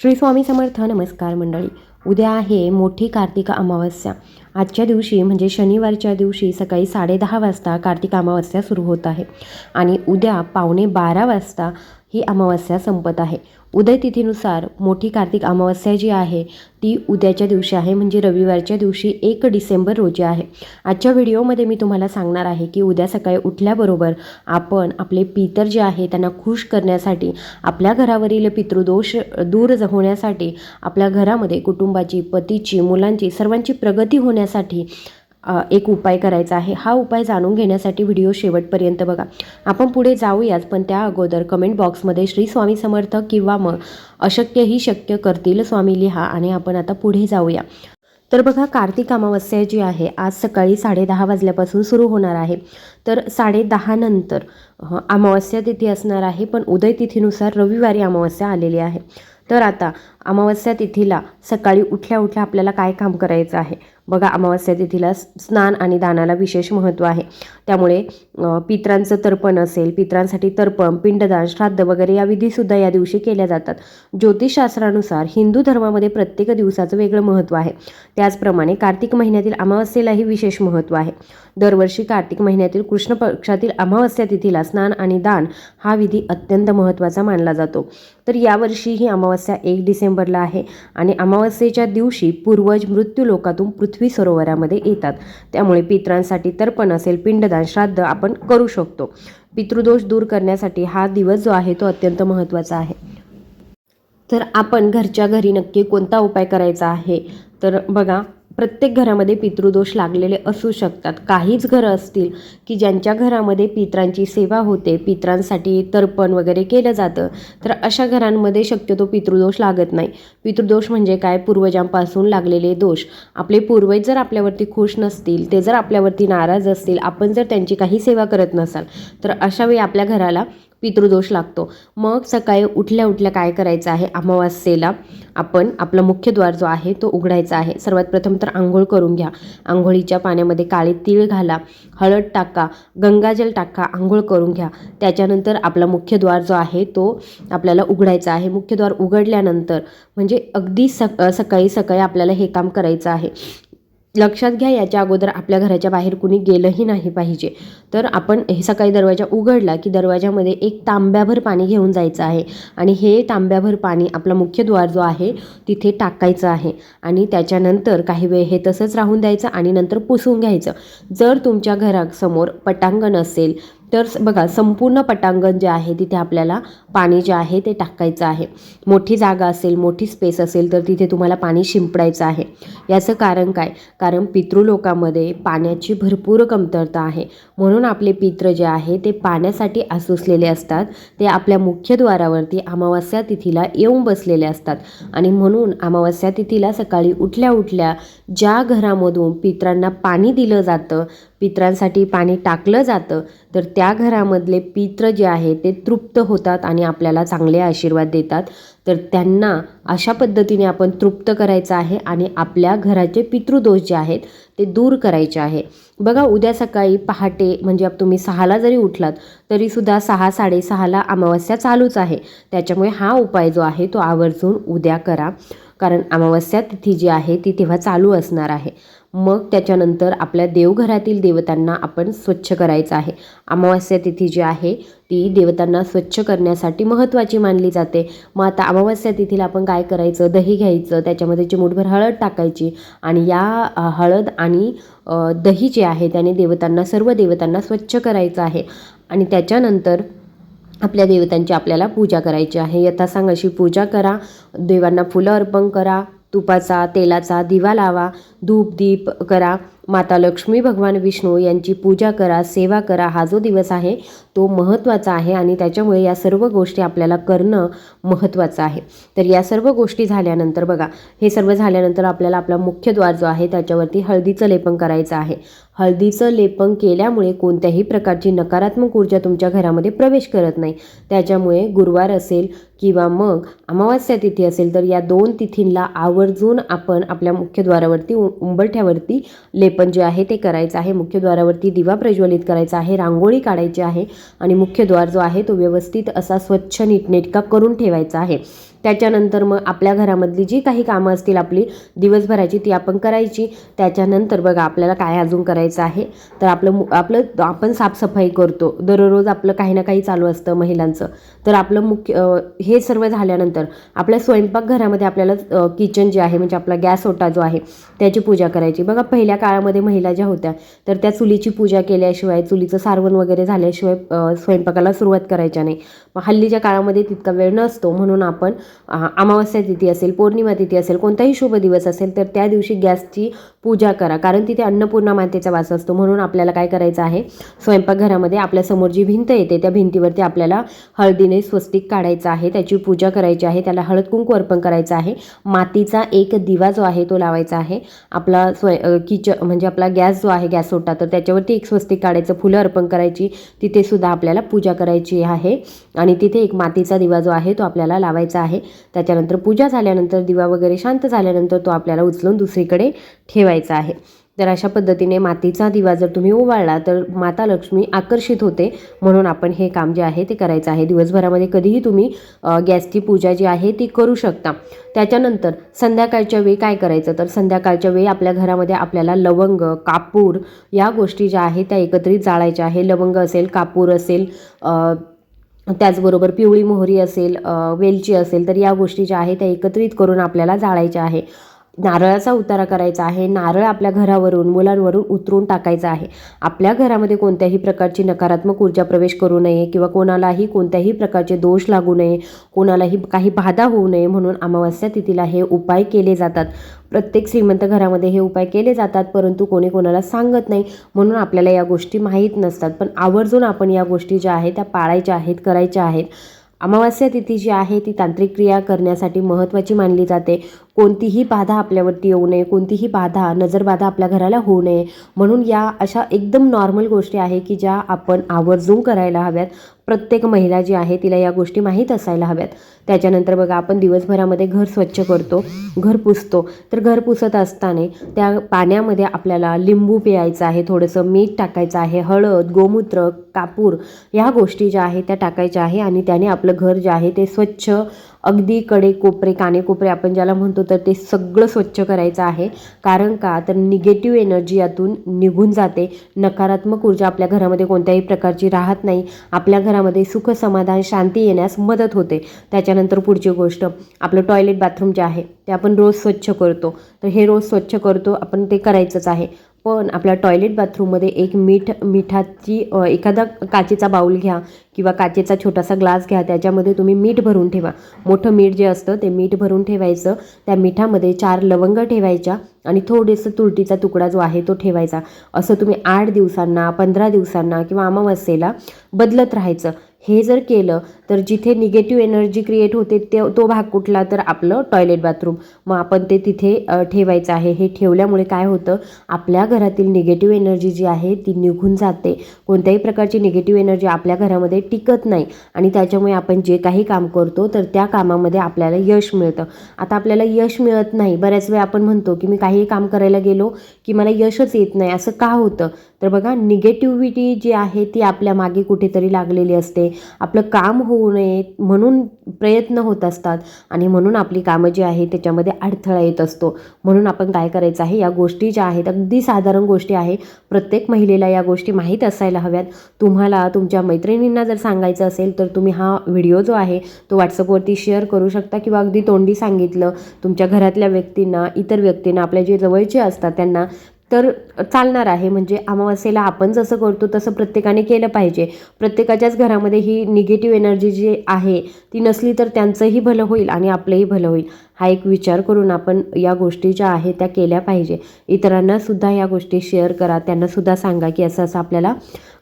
श्री स्वामी समर्थ नमस्कार मंडळी. उद्या आहे मोठी कार्तिक अमावस्या. आजच्या दिवशी म्हणजे शनिवारच्या दिवशी सकाळी साडेदहा वाजता कार्तिक अमावस्या सुरू होत आहे. आणि उद्या पावणे बारा वाजता ही अमावस्या संपत आहे. उदय तिथीनुसार मोठी कार्तिक अमावस्या जी आहे ती उद्याच्या दिवशी आहे म्हणजे रविवारच्या दिवशी एक डिसेंबर रोजी आहे. आजच्या व्हिडिओमध्ये मी तुम्हाला सांगणार आहे की उद्या सकाळी उठल्याबरोबर आपण आपले पितर जे आहे त्यांना खुश करण्यासाठी आपल्या घरावरील पितृदोष दूर होण्यासाठी आपल्या घरामध्ये कुटुंबाची पतीची मुलांची सर्वांची प्रगती होण्यासाठी एक उपाय करायचा आहे. हा उपाय जाणून घेण्यासाठी व्हिडिओ शेवटपर्यंत बघा. आपण पुढे जाऊयाच पण त्या अगोदर कमेंट बॉक्समध्ये श्री स्वामी समर्थ किंवा मग अशक्य ही शक्य करतील स्वामी लिहा आणि आपण आता पुढे जाऊया. तर बघा कार्तिक अमावस्या जी आहे आज सकाळी साडेदहा वाजल्यापासून सुरू होणार आहे. तर साडेदहानंतर अमावस्या तिथी असणार आहे पण उदय तिथीनुसार रविवारी अमावस्या आलेली आहे. तर आता अमावस्या तिथीला सकाळी उठल्या उठल्या आपल्याला काय काम करायचं आहे? बघा अमावस्या तिथीला स्नान आणि दानाला विशेष महत्त्व आहे. त्यामुळे पित्रांचं तर्पण असेल पित्रांसाठी तर्पण पिंडदान श्राद्ध वगैरे या विधीसुद्धा या दिवशी केल्या जातात. ज्योतिषशास्त्रानुसार हिंदू धर्मामध्ये प्रत्येक दिवसाचं वेगळं महत्त्व आहे. त्याचप्रमाणे कार्तिक महिन्यातील अमावस्येलाही विशेष महत्त्व आहे. दरवर्षी कार्तिक महिन्यातील कृष्ण पक्षातील अमावस्या तिथीला स्नान आणि दान हा विधी अत्यंत महत्त्वाचा मानला जातो. तर यावर्षी ही अमावस्या एक डिसेंबर भरला आहे आणि अमावस्येच्या दिवशी पूर्वज मृत्यूलोकातून पृथ्वी सरोवरामध्ये येतात. त्यामुळे पित्रांसाठी तर्पण असेल पिंडदान श्राद्ध आपण करू शकतो. पितृदोष दूर करण्यासाठी हा दिवस जो आहे तो अत्यंत महत्त्वाचा आहे. तर आपण घरच्या घरी नक्की कोणता उपाय करायचा आहे? तर बघा प्रत्येक घरामध्ये पितृदोष लागलेले असू शकतात. काहीच घरं असतील की ज्यांच्या घरामध्ये पित्रांची सेवा होते पित्रांसाठी तर्पण वगैरे केलं जातं तर अशा घरांमध्ये शक्यतो पितृदोष लागत नाही. पितृदोष म्हणजे काय? पूर्वजांपासून लागलेले दोष. आपले पूर्वज जर आपल्यावरती खुश नसतील ते जर आपल्यावरती नाराज असतील आपण जर त्यांची काही सेवा करत नसाल तर अशावेळी आपल्या घराला पितृदोष लागतो. मग सकाळी उठल्या उठल्या काय करायचं आहे? अमावास्येला आपण आपला मुख्य द्वार जो आहे तो उघडायचा आहे. सर्वात प्रथम तर आंघोळ करून घ्या. आंघोळीच्या पाण्यामध्ये काळे तीळ घाला हळद टाका गंगाजल टाका आंघोळ करून घ्या. त्याच्यानंतर आपला मुख्य द्वार जो आहे तो आपल्याला उघडायचा आहे. मुख्य द्वार उघडल्यानंतर म्हणजे अगदी सक सकाळी सकाळी आपल्याला हे काम करायचं आहे. लक्षात घ्या याच्या अगोदर आपल्या घराच्या बाहेर कुणी गेलंही नाही पाहिजे. तर आपण हे सकाळी दरवाजा उघडला की दरवाजामध्ये एक तांब्याभर पाणी घेऊन जायचं आहे. आणि हे तांब्याभर पाणी आपला मुख्य द्वार जो आहे तिथे टाकायचं आहे. आणि त्याच्यानंतर काही वेळ हे तसंच राहून द्यायचं आणि नंतर पुसून घ्यायचं. जर तुमच्या घरासमोर पटांगण असेल तर बघा संपूर्ण पटांगण जे आहे तिथे आपल्याला पाणी जे आहे ते टाकायचं आहे. मोठी जागा असेल मोठी स्पेस असेल तर तिथे तुम्हाला पाणी शिंपडायचं आहे. याचं कारण काय? कारण पितृलोकामध्ये पाण्याची भरपूर कमतरता आहे. म्हणून आपले पित्र जे आहे ते पाण्यासाठी आसुसलेले असतात. ते आपल्या मुख्यद्वारावरती अमावस्या तिथीला येऊन बसलेले असतात. आणि म्हणून अमावस्या तिथीला सकाळी उठल्या उठल्या ज्या घरामधून पित्रांना पाणी दिलं जातं पित्रांसाठी पाणी टाकलं जातं तर त्या घरामधले पित्र जे आहे ते तृप्त होतात आणि आपल्याला चांगले आशीर्वाद देतात. तर त्यांना अशा पद्धतीने आपण तृप्त करायचं आहे आणि आपल्या घराचे पितृदोष जे आहेत ते दूर करायचे आहे. बघा उद्या सकाळी पहाटे म्हणजे आप- तुम्ही सहाला जरी उठलात तरीसुद्धा सहा साडेसहाला अमावस्या चालूच आहे. त्याच्यामुळे हा उपाय जो आहे तो आवर्जून उद्या करा. कारण अमावस्या तिथी जी आहे ती तेव्हा चालू असणार आहे. मग त्याच्यानंतर आपल्या देवघरातील देवतांना आपण स्वच्छ करायचं आहे. अमावास्या तिथी जी आहे ती देवतांना स्वच्छ करण्यासाठी महत्त्वाची मानली जाते. मग आता अमावास्या तिथीला आपण काय करायचं? दही घ्यायचं त्याच्यामध्ये चिमूटभर हळद टाकायची आणि या हळद आणि दही जे आहे त्याने देवतांना सर्व देवतांना स्वच्छ करायचं आहे. आणि त्याच्यानंतर आपल्या देवतांची आपल्याला पूजा करायची आहे. यथासांग अशी पूजा करा. देवांना फुलं अर्पण करा. तुपाचा तेलाचा दिवा लावा. धूप दीप करा. माता लक्ष्मी भगवान विष्णू यांची पूजा करा सेवा करा. हा जो दिवस आहे तो महत्त्वाचा आहे आणि त्याच्यामुळे या सर्व गोष्टी आपल्याला करणं महत्त्वाचं आहे. तर या सर्व गोष्टी झाल्यानंतर बघा हे सर्व झाल्यानंतर आपल्याला आपला मुख्य द्वार जो आहे त्याच्यावरती हळदीचं लेपन करायचं आहे. हळदीचं लेपन केल्यामुळे कोणत्याही प्रकारची नकारात्मक ऊर्जा तुमच्या घरामध्ये प्रवेश करत नाही. त्याच्यामुळे गुरुवार असेल किंवा मग अमावास्या तिथी असेल तर या दोन तिथींला आवर्जून आपण आपल्या मुख्यद्वारावरती उ- उंबरठ्यावरती लेपन जे आहे ते करायचं आहे. मुख्यद्वारावरती दिवा प्रज्वलित करायचा आहे. रांगोळी काढायची आहे आणि मुख्यद्वार जो आहे तो व्यवस्थित असा स्वच्छ नीटनेटका करून ठेवायचा आहे. त्याच्यानंतर मग आपल्या घरामधली जी काही कामं असतील आपली दिवसभराची ती आपण करायची. त्याच्यानंतर बघा आपल्याला काय अजून करायचं आहे? तर आपलं मु आपलं आपण साफसफाई करतो. दररोज आपलं काही ना काही चालू असतं महिलांचं. तर आपलं मुख्य हे सर्व झाल्यानंतर आपल्या स्वयंपाकघरामध्ये आपल्याला किचन जे आहे म्हणजे आपला गॅस ओटा जो आहे त्याची पूजा करायची. बघा पहिल्या काळामध्ये महिला ज्या होत्या तर त्या चुलीची पूजा केल्याशिवाय चुलीचं सारवण वगैरे झाल्याशिवाय स्वयंपाकाला सुरुवात करायच्या नाही. मग हल्लीच्या काळामध्ये तितका वेळ नसतो म्हणून आपण अमावस्या तिथी असेल पौर्णिमा तिथी असेल कोणताही शुभ दिवस असेल तर त्या दिवशी गॅसची पूजा करा. कारण तिथे अन्नपूर्णा मातेचा वास असतो. म्हणून आपल्याला काय करायचं आहे? स्वयंपाकघरामध्ये आपल्यासमोर जी भिंत येते त्या भिंतीवरती आपल्याला हळदीने स्वस्तिक काढायचं आहे. त्याची पूजा करायची आहे. त्याला हळद कुंकू अर्पण करायचं आहे. मातीचा एक दिवा जो आहे तो लावायचा आहे. आपला स्वय किच म्हणजे आपला गॅस जो आहे गॅस ओटा तर त्याच्यावरती एक स्वस्तिक काढायचं फुलं अर्पण करायची. तिथे सुद्धा आपल्याला पूजा करायची आहे. आणि तिथे एक मातीचा दिवा जो आहे तो आपल्याला लावायचा आहे. त्याच्यानंतर पूजा झाल्यानंतर दिवा वगैरे शांत झाल्यानंतर तो आपल्याला उचलून दुसरीकडे ठेवायचा आहे. तर अशा पद्धतीने मातीचा दिवा जर तुम्ही ओवाळला तर माता लक्ष्मी आकर्षित होते. म्हणून आपण हे काम जे आहे ते करायचं आहे. दिवसभरामध्ये कधीही तुम्ही गॅसची पूजा जी आहे ती करू शकता. त्याच्यानंतर संध्याकाळच्या वेळी काय करायचं? तर संध्याकाळच्या वेळी आपल्या घरामध्ये आपल्याला लवंग कापूर या गोष्टी ज्या आहेत त्या एकत्रित जाळायच्या आहे. लवंग असेल कापूर असेल त्याचबरोबर पिवळी मोहरी असेल वेलची असेल तर या गोष्टी ज्या आहेत त्या एकत्रित करून आपल्याला जाळायच्या आहे. नारळाचा उतारा करायचा आहे. नारळ आपल्या घरावरून मुलांवरून उतरून टाकायचा आहे. आपल्या घरामध्ये कोणत्याही प्रकारची नकारात्मक ऊर्जा प्रवेश करू नये किंवा कोणालाही कोणत्याही प्रकारचे दोष लागू नये कोणालाही काही बाधा होऊ नये म्हणून अमावस्या तिथीला हे उपाय केले जातात. प्रत्येक श्रीमंत घरामध्ये हे उपाय केले जातात परंतु कोणी कोणाला सांगत नाही म्हणून आपल्याला या गोष्टी माहीत नसतात. पण आवर्जून आपण या गोष्टी ज्या आहेत त्या पाळायच्या आहेत करायच्या आहेत. अमावस्या तिथी जी आहे ती तांत्रिक क्रिया करण्यासाठी महत्त्वाची मानली जाते. कोणतीही बाधा आपल्यावरती येऊ नये कोणतीही बाधा नजरबाधा आपल्या घराला होऊ नये. म्हणून या अशा एकदम नॉर्मल गोष्टी आहे की ज्या आपण आवर्जून करायला हव्यात. प्रत्येक महिला जी आहे तिला या गोष्टी माहीत असायला हव्यात. त्याच्यानंतर बघा आपण दिवसभरामध्ये घर स्वच्छ करतो घर पुसतो. तर घर पुसत असताना त्या पाण्यामध्ये आपल्याला लिंबू प्यायचं आहे थोडंसं मीठ टाकायचं आहे हळद गोमूत्र कापूर ह्या गोष्टी ज्या आहेत त्या टाकायच्या आहे आणि त्याने आपलं घर जे आहे ते स्वच्छ अगदी कडे कोपरे कानेकोपरे आपण ज्याला म्हणतो तर ते सगळं स्वच्छ करायचं आहे. कारण का? तर निगेटिव्ह एनर्जी यातून निघून जाते. नकारात्मक ऊर्जा आपल्या घरामध्ये कोणत्याही प्रकारची राहत नाही. आपल्या घरा घरामध्ये सुख समाधान शांती येण्यास मदत होते. त्याच्यानंतर पुढची गोष्ट आपलं टॉयलेट बाथरूम जे आहे ते आपण रोज स्वच्छ करतो. तर हे रोज स्वच्छ करतो आपण ते करायचंच आहे. पण आपल्या टॉयलेट बाथरूममध्ये एक मीठ मिठाची एखादा काचेचा बाऊल घ्या किंवा काचेचा छोटासा ग्लास घ्या. त्याच्यामध्ये तुम्ही मीठ भरून ठेवा. मोठं मीठ जे असतं ते मीठ भरून ठेवायचं. त्या मिठामध्ये चार लवंग ठेवायच्या आणि थोडेसं तुरटीचा तुकडा जो आहे तो ठेवायचा. असं तुम्ही आठ दिवसांना पंधरा दिवसांना किंवा अमावस्येला बदलत राहायचं. हे जर केलं तर जिथे निगेटिव्ह एनर्जी क्रिएट होते ते तो भाग कुठला? तर आपलं टॉयलेट बाथरूम मग आपण ते तिथे ठेवायचं आहे. हे ठेवल्यामुळे काय होतं? आपल्या घरातील निगेटिव्ह एनर्जी जी आहे ती निघून जाते. कोणत्याही प्रकारची निगेटिव्ह एनर्जी आपल्या घरामध्ये टिकत नाही. आणि त्याच्यामुळे आपण जे काही काम करतो तर त्या कामामध्ये आपल्याला यश मिळतं. आता आपल्याला यश मिळत नाही. बऱ्याच वेळा आपण म्हणतो की मी काही काम करायला गेलो की मला यशच येत नाही. असं का होतं? तर बघा निगेटिव्हिटी जी आहे ती आपल्या मागे कुठेतरी लागलेली असते. आपलं काम होऊ नये म्हणून प्रयत्न होत असतात. आणि म्हणून आपली कामं जी आहे त्याच्यामध्ये अडथळा येत असतो. म्हणून आपण काय करायचं आहे? या गोष्टी ज्या आहेत अगदी साधारण गोष्टी आहे प्रत्येक महिलेला या गोष्टी माहीत असायला हव्यात. तुम्हाला तुमच्या मैत्रिणींना जर सांगायचं असेल तर तुम्ही हा व्हिडिओ जो आहे तो व्हॉट्सअपवरती शेअर करू शकता किंवा अगदी तोंडी सांगितलं. तुमच्या घरातल्या व्यक्तींना इतर व्यक्तींना आपल्या जे जवळचे असतात त्यांना तर चालणार आहे. म्हणजे अमावस्येला आपण जसं करतो तसं प्रत्येकाने केलं पाहिजे. प्रत्येकाच्याच घरामध्ये ही निगेटिव्ह एनर्जी जी आहे ती नसली तर त्यांचंही भलं होईल आणि आपलंही भलं होईल. हा एक विचार करून आपण या गोष्टी ज्या आहेत त्या केल्या पाहिजे. इतरांना सुद्धा या गोष्टी शेअर करा. त्यांना सुद्धा सांगा की असं असं आपल्याला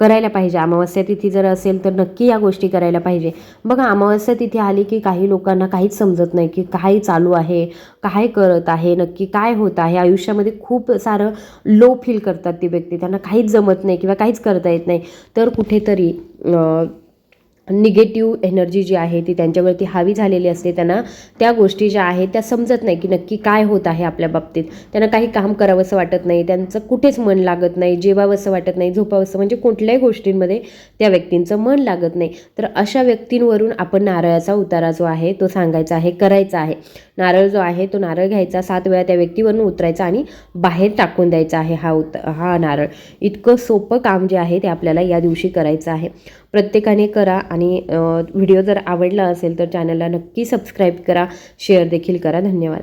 करायला पाहिजे. अमावस्या तिथी जर असेल तर नक्की या गोष्टी करायला पाहिजे. बघा अमावस्या तिथी आली की काही लोकांना काहीच समजत नाही की काय चालू आहे काय करत आहे नक्की काय होत आहे. आयुष्यामध्ये खूप सारं लो फील करतात ती व्यक्ती. त्यांना काहीच जमत नाही किंवा काहीच करता येत नाही. तर कुठेतरी निगेटिव्ह एनर्जी जी आहे ती त्यांच्यावरती हावी झालेली असते. त्यांना त्या गोष्टी ज्या आहेत त्या समजत नाही की नक्की काय होत आहे आपल्या बाबतीत. त्यांना काही काम करावंसं वाटत नाही. त्यांचं कुठेच मन लागत नाही जेवावंसं वाटत नाही झोपावंसं म्हणजे कुठल्याही गोष्टींमध्ये त्या व्यक्तींचं मन लागत नाही. तर अशा व्यक्तींवरून आपण नारळाचा उतारा जो आहे तो सांगायचा आहे करायचा आहे. नारळ जो आहे तो नारळ घ्यायचा सात वेळा त्या व्यक्तीवरून उतरायचा आणि बाहेर टाकून द्यायचा आहे हा उत हा नारळ. इतकं सोपं काम जे आहे ते आपल्याला या दिवशी करायचं आहे. प्रत्येकाने करा आणि व्हिडिओ जर आवडला असेल तर चॅनलला नक्की सबस्क्राईब करा शेअर देखील करा. धन्यवाद.